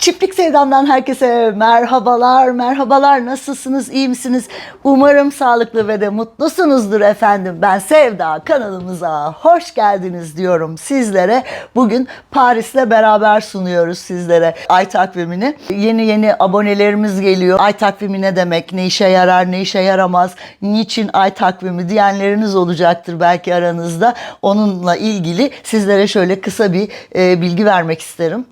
Çiftlik Sevdam'dan herkese merhabalar, merhabalar. Nasılsınız, iyi misiniz? Umarım sağlıklı ve de mutlusunuzdur efendim. Ben Sevda kanalımıza hoş geldiniz diyorum sizlere. Bugün Paris'le beraber sunuyoruz sizlere ay takvimini. Yeni yeni abonelerimiz geliyor. Ay takvimi ne demek, ne işe yarar, ne işe yaramaz, niçin ay takvimi diyenleriniz olacaktır belki aranızda. Onunla ilgili sizlere şöyle kısa bir e, bilgi vermek isterim.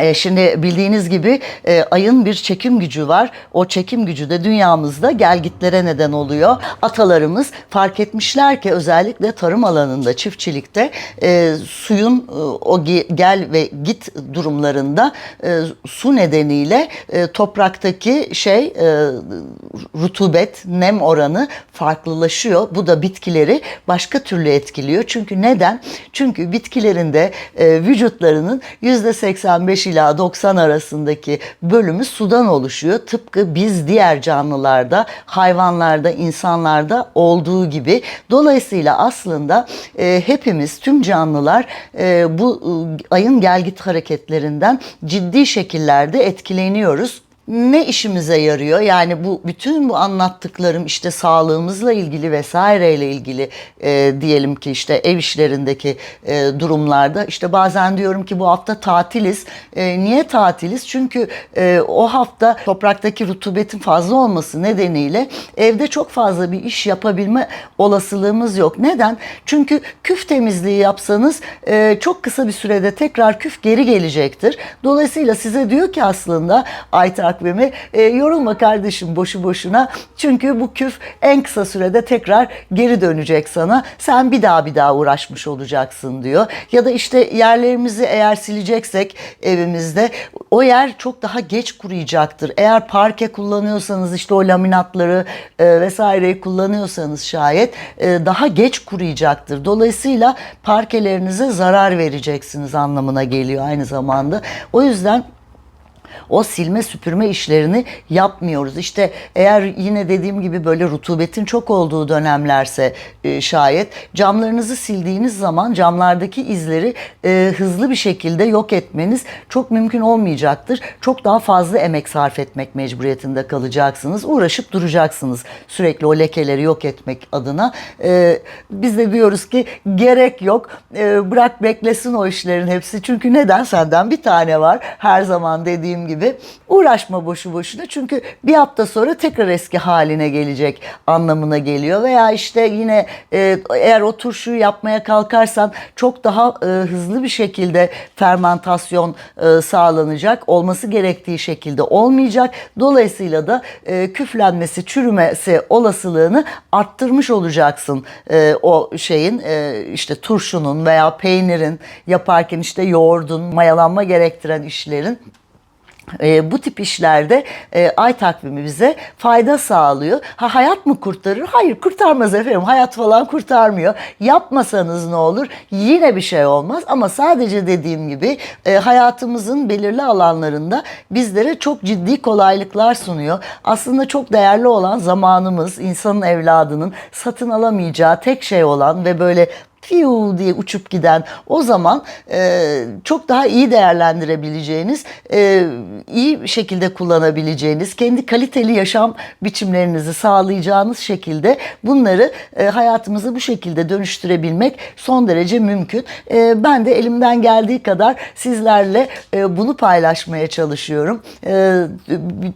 E, Şimdi bildiğiniz gibi e, ayın bir çekim gücü var. O çekim gücü de dünyamızda gelgitlere neden oluyor. Atalarımız fark etmişler ki özellikle tarım alanında, çiftçilikte e, suyun o ge- gel ve git durumlarında su nedeniyle topraktaki şey rutubet, nem oranı farklılaşıyor. Bu da bitkileri başka türlü etkiliyor. Çünkü neden? Çünkü bitkilerin de vücutlarının %85 ila 90 arasındaki bölümü sudan oluşuyor. Tıpkı biz diğer canlılarda, hayvanlarda, insanlarda olduğu gibi. Dolayısıyla aslında e, hepimiz, tüm canlılar e, bu e, ayın gelgit hareketlerinden ciddi şekillerde etkileniyoruz ne işimize yarıyor? Yani bu bütün bu anlattıklarım işte sağlığımızla ilgili vesaireyle ilgili e, diyelim ki işte ev işlerindeki e, durumlarda işte bazen diyorum ki bu hafta tatiliz. E, niye tatiliz? Çünkü e, o hafta topraktaki rutubetin fazla olması nedeniyle evde çok fazla bir iş yapabilme olasılığımız yok. Neden? Çünkü küf temizliği yapsanız e, çok kısa bir sürede tekrar küf geri gelecektir. Dolayısıyla size diyor ki aslında ay takvimi e, yorulma kardeşim boşu boşuna. Çünkü bu küf en kısa sürede tekrar geri dönecek sana. Sen bir daha bir daha uğraşmış olacaksın diyor. Ya da işte yerlerimizi eğer sileceksek evimizde o yer çok daha geç kuruyacaktır. Eğer parke kullanıyorsanız işte o laminatları e, vesaireyi kullanıyorsanız şayet e, daha geç kuruyacaktır. Dolayısıyla parkelerinize zarar vereceksiniz anlamına geliyor aynı zamanda. O yüzden o silme süpürme işlerini yapmıyoruz. İşte eğer yine dediğim gibi böyle rutubetin çok olduğu dönemlerse e, şayet camlarınızı sildiğiniz zaman camlardaki izleri e, hızlı bir şekilde yok etmeniz çok mümkün olmayacaktır. Çok daha fazla emek sarf etmek mecburiyetinde kalacaksınız. Uğraşıp duracaksınız sürekli o lekeleri yok etmek adına. E, biz de diyoruz ki gerek yok. E, bırak beklesin o işlerin hepsi. Çünkü neden? Senden bir tane var. Her zaman dediğim gibi uğraşma boşu boşuna. Çünkü bir hafta sonra tekrar eski haline gelecek anlamına geliyor. Veya işte yine e, eğer o turşuyu yapmaya kalkarsan çok daha e, hızlı bir şekilde fermentasyon e, sağlanacak. Olması gerektiği şekilde olmayacak. Dolayısıyla da e, küflenmesi, çürümesi olasılığını arttırmış olacaksın. E, o şeyin e, işte turşunun veya peynirin yaparken işte yoğurdun, mayalanma gerektiren işlerin e, bu tip işlerde e, ay takvimi bize fayda sağlıyor. Ha hayat mı kurtarır? Hayır kurtarmaz efendim. Hayat falan kurtarmıyor. Yapmasanız ne olur? Yine bir şey olmaz ama sadece dediğim gibi e, hayatımızın belirli alanlarında bizlere çok ciddi kolaylıklar sunuyor. Aslında çok değerli olan zamanımız, insanın evladının satın alamayacağı tek şey olan ve böyle fiu diye uçup giden o zaman e, çok daha iyi değerlendirebileceğiniz, e, iyi şekilde kullanabileceğiniz, kendi kaliteli yaşam biçimlerinizi sağlayacağınız şekilde bunları e, hayatımızı bu şekilde dönüştürebilmek son derece mümkün. E, ben de elimden geldiği kadar sizlerle e, bunu paylaşmaya çalışıyorum. E,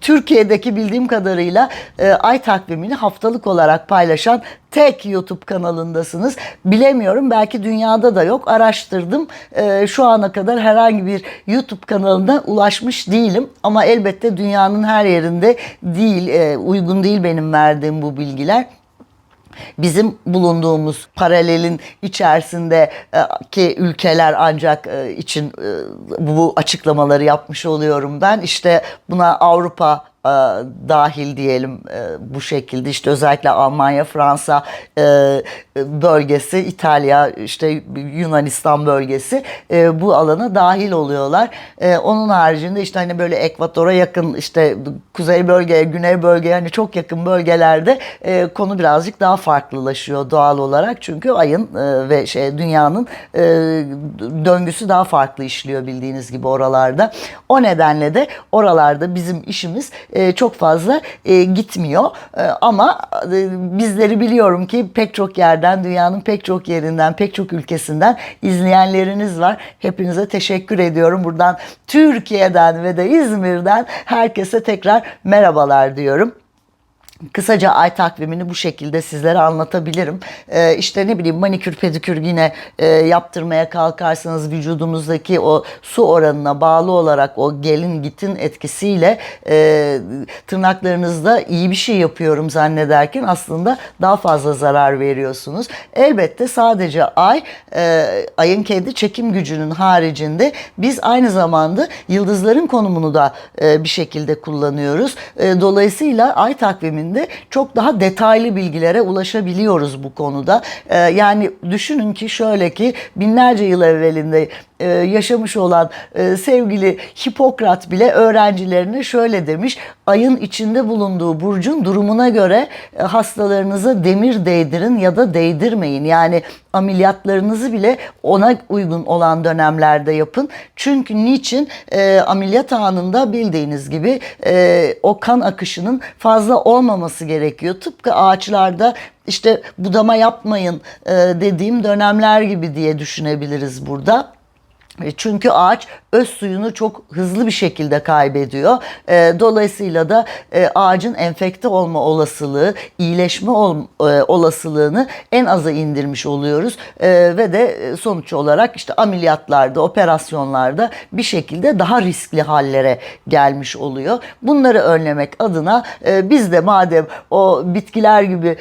Türkiye'deki bildiğim kadarıyla e, ay takvimini haftalık olarak paylaşan tek YouTube kanalındasınız. Bilemiyorum belki dünyada da yok. Araştırdım. Ee, şu ana kadar herhangi bir YouTube kanalına ulaşmış değilim. Ama elbette dünyanın her yerinde değil, e, uygun değil benim verdiğim bu bilgiler bizim bulunduğumuz paralelin içerisinde e, ülkeler ancak e, için bu açıklamaları yapmış oluyorum ben. İşte buna Avrupa e, dahil diyelim e, bu şekilde işte özellikle Almanya, Fransa e, bölgesi, İtalya, işte Yunanistan bölgesi bu alana dahil oluyorlar. Onun haricinde işte hani böyle ekvatora yakın işte kuzey bölgeye, güney bölgeye hani çok yakın bölgelerde konu birazcık daha farklılaşıyor doğal olarak. Çünkü ayın ve şey dünyanın döngüsü daha farklı işliyor bildiğiniz gibi oralarda. O nedenle de oralarda bizim işimiz e, çok fazla e, gitmiyor. E, ama bizleri biliyorum ki pek çok yerden, dünyanın pek çok yerinden, pek çok ülkesinden izleyenleriniz var. Hepinize teşekkür ediyorum. Buradan Türkiye'den ve de İzmir'den herkese tekrar merhabalar diyorum. Kısaca ay takvimini bu şekilde sizlere anlatabilirim. Ee, işte ne bileyim manikür pedikür yine e, yaptırmaya kalkarsanız vücudumuzdaki o su oranına bağlı olarak o gelin gitin etkisiyle e, tırnaklarınızda iyi bir şey yapıyorum zannederken aslında daha fazla zarar veriyorsunuz. Elbette sadece ay e, ayın kendi çekim gücünün haricinde biz aynı zamanda yıldızların konumunu da e, bir şekilde kullanıyoruz. E, dolayısıyla ay takviminde çok daha detaylı bilgilere ulaşabiliyoruz bu konuda. E, yani düşünün ki şöyle ki binlerce yıl evvelinde e, yaşamış olan e, sevgili Hipokrat bile öğrencilerine şöyle demiş. Ayın içinde bulunduğu burcun durumuna göre e, hastalarınıza demir değdirin ya da değdirmeyin. Yani ameliyatlarınızı bile ona uygun olan dönemlerde yapın. Çünkü niçin? E, ameliyat anında bildiğiniz gibi e, o kan akışının fazla olmaması gerekiyor. Tıpkı ağaçlarda işte budama yapmayın e, dediğim dönemler gibi diye düşünebiliriz burada. E, Çünkü ağaç öz suyunu çok hızlı bir şekilde kaybediyor. E, Dolayısıyla da e, ağacın enfekte olma olasılığı, iyileşme ol- olasılığını en aza indirmiş oluyoruz. Ve de sonuç olarak işte ameliyatlarda, operasyonlarda bir şekilde daha riskli hallere gelmiş oluyor. Bunları önlemek adına biz de madem o bitkiler gibi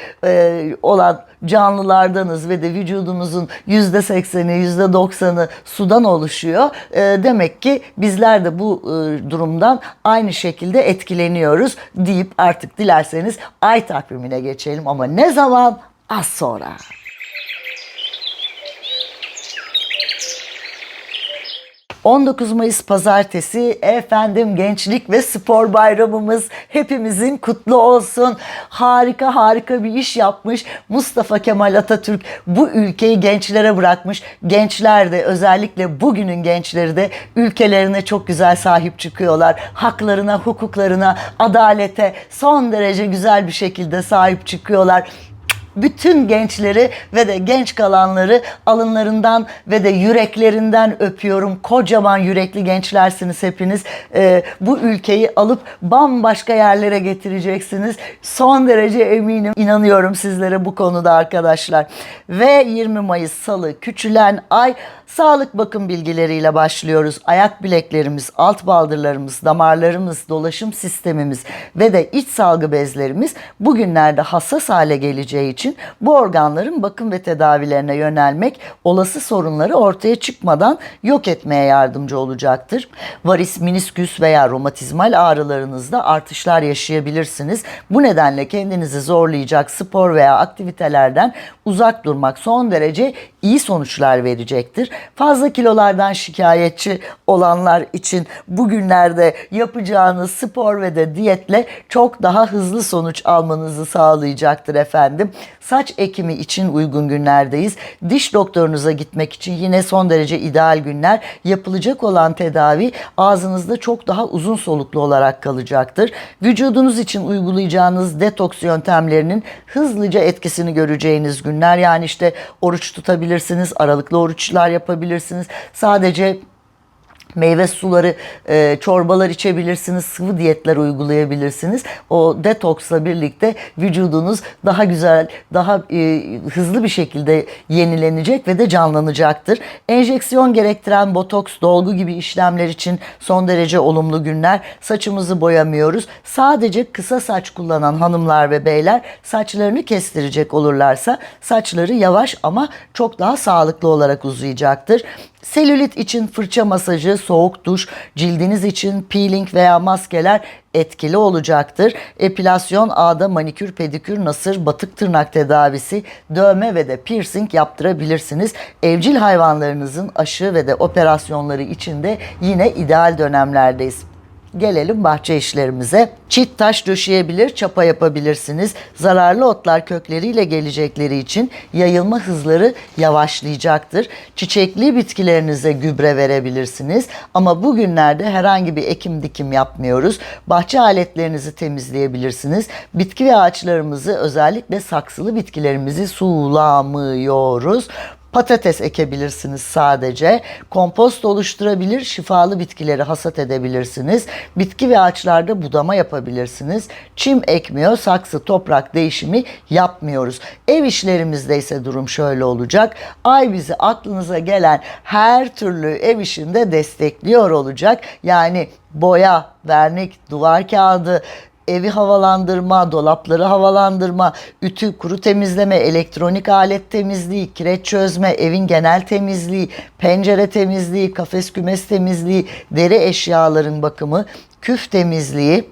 olan canlılardanız ve de vücudumuzun yüzde sekseni, yüzde doksanı sudan oluşuyor. E, demek ki bizler de bu e, durumdan aynı şekilde etkileniyoruz deyip artık dilerseniz ay takvimine geçelim ama ne zaman? Az sonra. 19 Mayıs pazartesi efendim gençlik ve spor bayramımız hepimizin kutlu olsun. Harika harika bir iş yapmış Mustafa Kemal Atatürk bu ülkeyi gençlere bırakmış. Gençler de özellikle bugünün gençleri de ülkelerine çok güzel sahip çıkıyorlar. Haklarına, hukuklarına, adalete son derece güzel bir şekilde sahip çıkıyorlar bütün gençleri ve de genç kalanları alınlarından ve de yüreklerinden öpüyorum. Kocaman yürekli gençlersiniz hepiniz. Ee, bu ülkeyi alıp bambaşka yerlere getireceksiniz. Son derece eminim, inanıyorum sizlere bu konuda arkadaşlar. Ve 20 Mayıs Salı küçülen ay sağlık bakım bilgileriyle başlıyoruz. Ayak bileklerimiz, alt baldırlarımız, damarlarımız, dolaşım sistemimiz ve de iç salgı bezlerimiz bugünlerde hassas hale geleceği için bu organların bakım ve tedavilerine yönelmek olası sorunları ortaya çıkmadan yok etmeye yardımcı olacaktır. Varis, minisküs veya romatizmal ağrılarınızda artışlar yaşayabilirsiniz. Bu nedenle kendinizi zorlayacak spor veya aktivitelerden uzak durmak son derece iyi sonuçlar verecektir. Fazla kilolardan şikayetçi olanlar için bugünlerde yapacağınız spor ve de diyetle çok daha hızlı sonuç almanızı sağlayacaktır efendim. Saç ekimi için uygun günlerdeyiz. Diş doktorunuza gitmek için yine son derece ideal günler. Yapılacak olan tedavi ağzınızda çok daha uzun soluklu olarak kalacaktır. Vücudunuz için uygulayacağınız detoks yöntemlerinin hızlıca etkisini göreceğiniz günler. Yani işte oruç tutabilirsiniz, aralıklı oruçlar yapabilirsiniz. Sadece Meyve suları, e, çorbalar içebilirsiniz, sıvı diyetler uygulayabilirsiniz. O detoksla birlikte vücudunuz daha güzel, daha e, hızlı bir şekilde yenilenecek ve de canlanacaktır. Enjeksiyon gerektiren botoks, dolgu gibi işlemler için son derece olumlu günler. Saçımızı boyamıyoruz. Sadece kısa saç kullanan hanımlar ve beyler saçlarını kestirecek olurlarsa saçları yavaş ama çok daha sağlıklı olarak uzayacaktır. Selülit için fırça masajı, soğuk duş, cildiniz için peeling veya maskeler etkili olacaktır. Epilasyon, ağda manikür, pedikür, nasır, batık tırnak tedavisi, dövme ve de piercing yaptırabilirsiniz. Evcil hayvanlarınızın aşı ve de operasyonları için de yine ideal dönemlerdeyiz. Gelelim bahçe işlerimize. Çit taş döşeyebilir, çapa yapabilirsiniz. Zararlı otlar kökleriyle gelecekleri için yayılma hızları yavaşlayacaktır. Çiçekli bitkilerinize gübre verebilirsiniz. Ama bugünlerde herhangi bir ekim dikim yapmıyoruz. Bahçe aletlerinizi temizleyebilirsiniz. Bitki ve ağaçlarımızı özellikle saksılı bitkilerimizi sulamıyoruz. Patates ekebilirsiniz sadece. Kompost oluşturabilir, şifalı bitkileri hasat edebilirsiniz. Bitki ve ağaçlarda budama yapabilirsiniz. Çim ekmiyor, saksı, toprak değişimi yapmıyoruz. Ev işlerimizde ise durum şöyle olacak. Ay bizi aklınıza gelen her türlü ev işinde destekliyor olacak. Yani boya, vernik, duvar kağıdı, evi havalandırma, dolapları havalandırma, ütü, kuru temizleme, elektronik alet temizliği, kireç çözme, evin genel temizliği, pencere temizliği, kafes kümes temizliği, deri eşyaların bakımı, küf temizliği,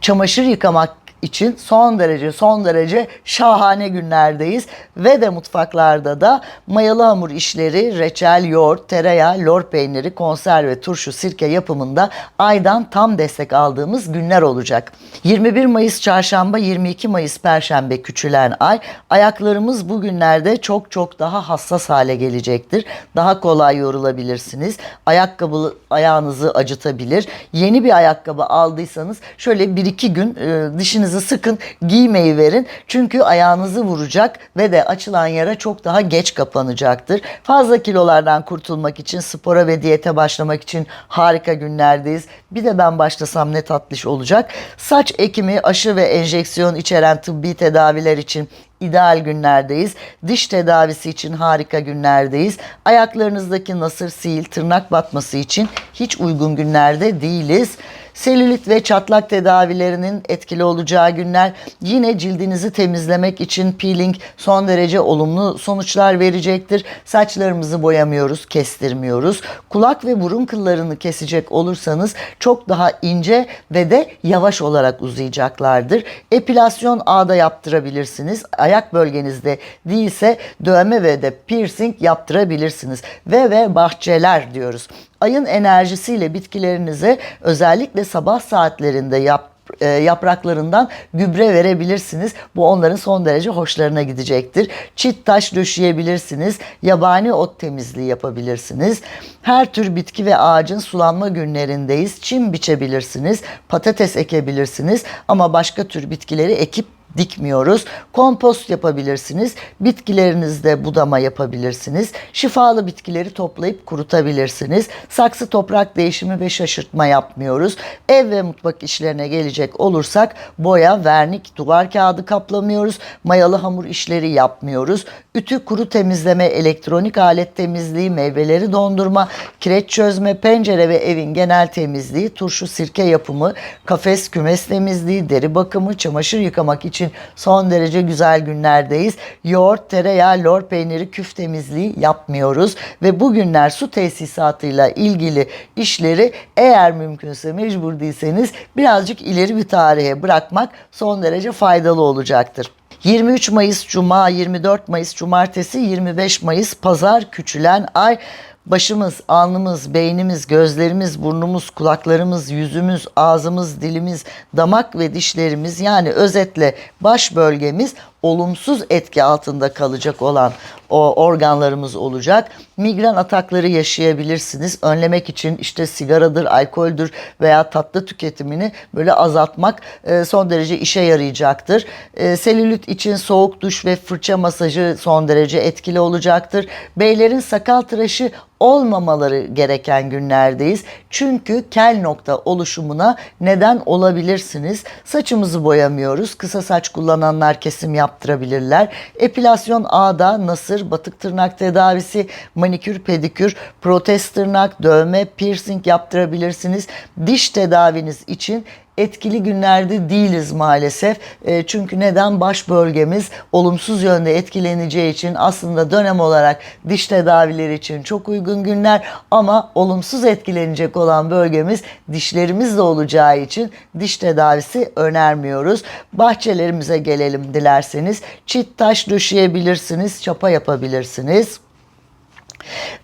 çamaşır yıkamak için son derece son derece şahane günlerdeyiz ve de mutfaklarda da mayalı hamur işleri, reçel, yoğurt, tereyağı, lor peyniri, konserve, turşu, sirke yapımında aydan tam destek aldığımız günler olacak. 21 Mayıs çarşamba, 22 Mayıs perşembe küçülen ay. Ayaklarımız bu günlerde çok çok daha hassas hale gelecektir. Daha kolay yorulabilirsiniz. Ayakkabı ayağınızı acıtabilir. Yeni bir ayakkabı aldıysanız şöyle 1-2 gün e, dişinizi sıkın, giymeyi verin. Çünkü ayağınızı vuracak ve de açılan yara çok daha geç kapanacaktır. Fazla kilolardan kurtulmak için, spora ve diyete başlamak için harika günlerdeyiz. Bir de ben başlasam ne tatlış olacak. Saç ekimi, aşı ve enjeksiyon içeren tıbbi tedaviler için ideal günlerdeyiz. Diş tedavisi için harika günlerdeyiz. Ayaklarınızdaki nasır, sil, tırnak batması için hiç uygun günlerde değiliz. Selülit ve çatlak tedavilerinin etkili olacağı günler yine cildinizi temizlemek için peeling son derece olumlu sonuçlar verecektir. Saçlarımızı boyamıyoruz, kestirmiyoruz. Kulak ve burun kıllarını kesecek olursanız çok daha ince ve de yavaş olarak uzayacaklardır. Epilasyon ağda yaptırabilirsiniz. Ayak bölgenizde değilse dövme ve de piercing yaptırabilirsiniz. Ve ve bahçeler diyoruz ayın enerjisiyle bitkilerinize özellikle sabah saatlerinde yap e, yapraklarından gübre verebilirsiniz. Bu onların son derece hoşlarına gidecektir. Çit taş döşeyebilirsiniz. Yabani ot temizliği yapabilirsiniz. Her tür bitki ve ağacın sulanma günlerindeyiz. Çim biçebilirsiniz. Patates ekebilirsiniz. Ama başka tür bitkileri ekip dikmiyoruz. Kompost yapabilirsiniz. Bitkilerinizde budama yapabilirsiniz. Şifalı bitkileri toplayıp kurutabilirsiniz. Saksı toprak değişimi ve şaşırtma yapmıyoruz. Ev ve mutfak işlerine gelecek olursak boya, vernik, duvar kağıdı kaplamıyoruz. Mayalı hamur işleri yapmıyoruz. Ütü, kuru temizleme, elektronik alet temizliği, meyveleri dondurma, kireç çözme, pencere ve evin genel temizliği, turşu sirke yapımı, kafes kümes temizliği, deri bakımı, çamaşır yıkamak için son derece güzel günlerdeyiz. Yoğurt, tereyağı, lor peyniri, küf temizliği yapmıyoruz ve bugünler su tesisatıyla ilgili işleri eğer mümkünse mecbur değilseniz birazcık ileri bir tarihe bırakmak son derece faydalı olacaktır. 23 Mayıs Cuma, 24 Mayıs Cumartesi, 25 Mayıs Pazar küçülen ay başımız, alnımız, beynimiz, gözlerimiz, burnumuz, kulaklarımız, yüzümüz, ağzımız, dilimiz, damak ve dişlerimiz yani özetle baş bölgemiz olumsuz etki altında kalacak olan o organlarımız olacak. Migren atakları yaşayabilirsiniz. Önlemek için işte sigaradır, alkoldür veya tatlı tüketimini böyle azaltmak e, son derece işe yarayacaktır. E, selülit için soğuk duş ve fırça masajı son derece etkili olacaktır. Beylerin sakal tıraşı olmamaları gereken günlerdeyiz. Çünkü kel nokta oluşumuna neden olabilirsiniz. Saçımızı boyamıyoruz. Kısa saç kullananlar kesim yaptırabilirler. Epilasyon ağda, nasır, batık tırnak tedavisi, manikür, pedikür, protez tırnak, dövme, piercing yaptırabilirsiniz. Diş tedaviniz için etkili günlerde değiliz maalesef. E, çünkü neden? Baş bölgemiz olumsuz yönde etkileneceği için aslında dönem olarak diş tedavileri için çok uygun günler ama olumsuz etkilenecek olan bölgemiz dişlerimizde olacağı için diş tedavisi önermiyoruz. Bahçelerimize gelelim dilerseniz. Çit taş döşeyebilirsiniz, çapa yapabilirsiniz.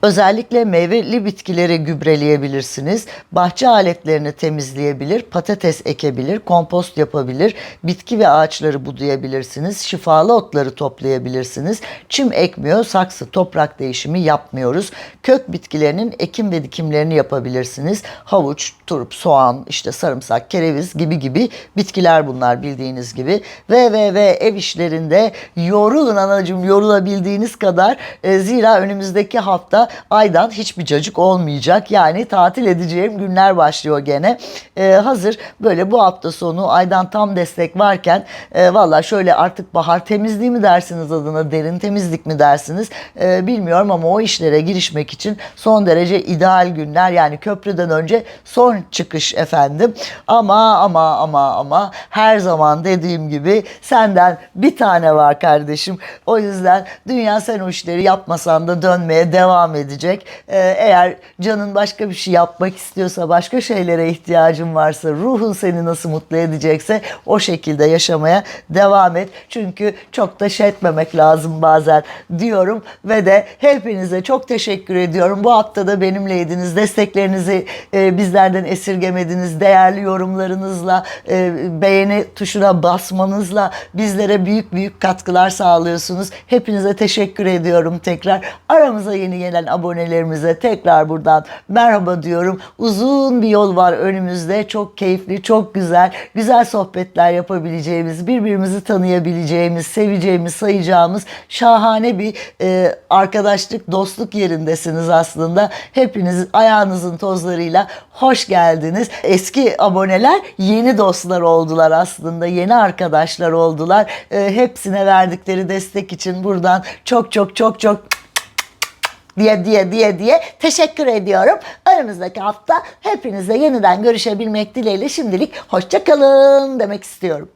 Özellikle meyveli bitkileri gübreleyebilirsiniz. Bahçe aletlerini temizleyebilir, patates ekebilir, kompost yapabilir, bitki ve ağaçları budayabilirsiniz, şifalı otları toplayabilirsiniz. Çim ekmiyor, saksı, toprak değişimi yapmıyoruz. Kök bitkilerinin ekim ve dikimlerini yapabilirsiniz. Havuç, turp, soğan, işte sarımsak, kereviz gibi gibi bitkiler bunlar bildiğiniz gibi. Ve ve ve ev işlerinde yorulun anacığım yorulabildiğiniz kadar. E, zira önümüzdeki hafta aydan hiçbir cacık olmayacak. Yani tatil edeceğim günler başlıyor gene. E, hazır böyle bu hafta sonu aydan tam destek varken e, valla şöyle artık bahar temizliği mi dersiniz adına derin temizlik mi dersiniz e, bilmiyorum ama o işlere girişmek için son derece ideal günler. Yani köprüden önce son çıkış efendim. Ama ama ama ama her zaman dediğim gibi senden bir tane var kardeşim. O yüzden dünya sen o işleri yapmasan da dönmeye devam edecek. Ee, eğer canın başka bir şey yapmak istiyorsa, başka şeylere ihtiyacın varsa, ruhun seni nasıl mutlu edecekse o şekilde yaşamaya devam et. Çünkü çok da şey etmemek lazım bazen diyorum ve de hepinize çok teşekkür ediyorum. Bu hafta da benimleydiniz. Desteklerinizi e, bizlerden esirgemediniz. Değerli yorumlarınızla, e, beğeni tuşuna basmanızla bizlere büyük büyük katkılar sağlıyorsunuz. Hepinize teşekkür ediyorum tekrar. Aramıza yeni gelen abonelerimize tekrar buradan merhaba diyorum. Uzun bir yol var önümüzde. Çok keyifli, çok güzel, güzel sohbetler yapabileceğimiz, birbirimizi tanıyabileceğimiz, seveceğimiz, sayacağımız şahane bir e, arkadaşlık, dostluk yerindesiniz aslında. Hepiniz ayağınızın tozlarıyla hoş geldiniz. Eski aboneler yeni dostlar oldular aslında, yeni arkadaşlar oldular. E, hepsine verdikleri destek için buradan çok çok çok çok diye diye diye diye teşekkür ediyorum. Önümüzdeki hafta hepinizle yeniden görüşebilmek dileğiyle şimdilik hoşça kalın demek istiyorum.